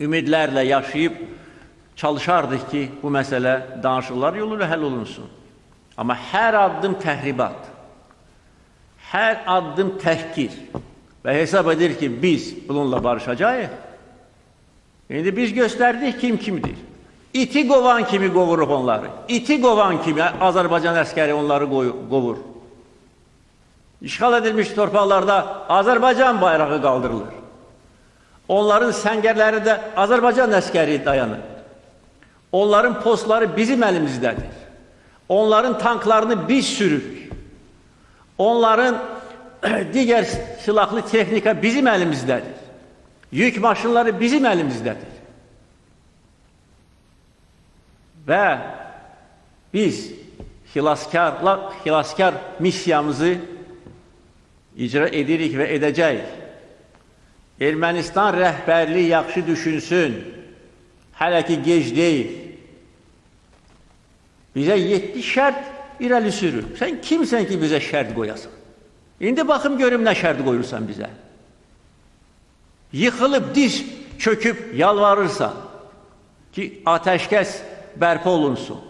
ümidlərlə yaşayıb çalışardıq ki, bu məsələ danışıqlar yolu ilə həll olunsun. Amma hər addım təhribat, hər addım təhqir və hesab edir ki, biz bununla barışacağıq. İndi biz göstərdik kim kimdir. İti qovan kimi qovuruq onları. İti qovan kimi Azərbaycan əskəri onları qovur. İşğal edilmiş torpaqlarda Azərbaycan bayrağı qaldırılır. Onların səngərləri də Azərbaycan əskəri dayanır. Onların postları bizim əlimizdədir. Onların tanklarını biz sürürük. Onların digər silahlı texnika bizim əlimizdədir. Yük maşınları bizim əlimizdədir. Və biz xilaskarlar, xilaskar missiyamızı icra edirik və edəcəyik. Ermənistan rəhbərliyi yaxşı düşünsün. Hələ ki gec deyil. Bizə 7 şərt irəli sürür. Sən kimsən ki bizə şərt qoyasan? İndi baxım görüm nə şərt qoyursan bizə. Yıxılıb diz çöküb yalvarırsan ki, ateşkəs bərpa olunsun.